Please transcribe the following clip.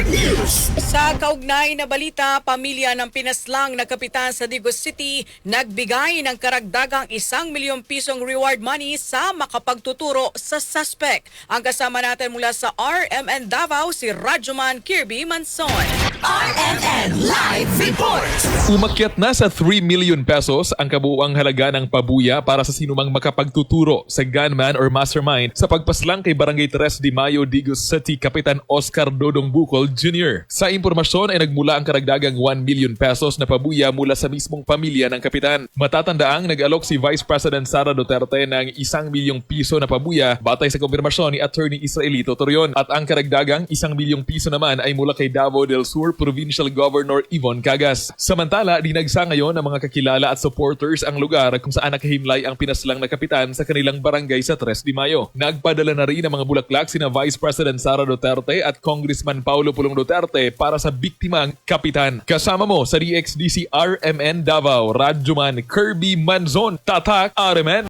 Smart News. Sa kaugnay na balita, pamilya ng pinaslang na kapitan sa Digos City nagbigay ng karagdagang isang milyong pisong reward money sa makapagtuturo sa suspect. Ang kasama natin mula sa RMN Davao si Rajuman Kirby Manson. RMN Live Report. Umakyat na sa 3 million pesos ang kabuuang halaga ng pabuya para sa sinumang makapagtuturo sa gunman or mastermind sa pagpaslang kay Barangay Tres de Mayo, Digos City, Kapitan Oscar Dodong Bukol Jr. Sa impormasyon ay nagmula ang karagdagang 1 million pesos na pabuya mula sa mismong pamilya ng kapitan. Matatandaang nag-alok si Vice President Sara Duterte ng isang milyong piso na pabuya batay sa kumpirmasyon ni Attorney Israelito Torion at ang karagdagang isang milyong piso naman ay mula kay Davao del Sur Provincial Governor Yvonne Cagas. Samantala, dinagsa ngayon ng mga kakilala at supporters ang lugar kung saan nakahimlay ang pinaslang na kapitan sa kanilang barangay sa Tres de Mayo. Nagpadala na rin ng mga bulaklak sina Vice President Sara Duterte at Congressman Paulo Pulong Duterte para sa biktimang kapitan. Kasama mo sa DXDC RMN Davao, Radyoman Kirby Manzon, Tatak RMN.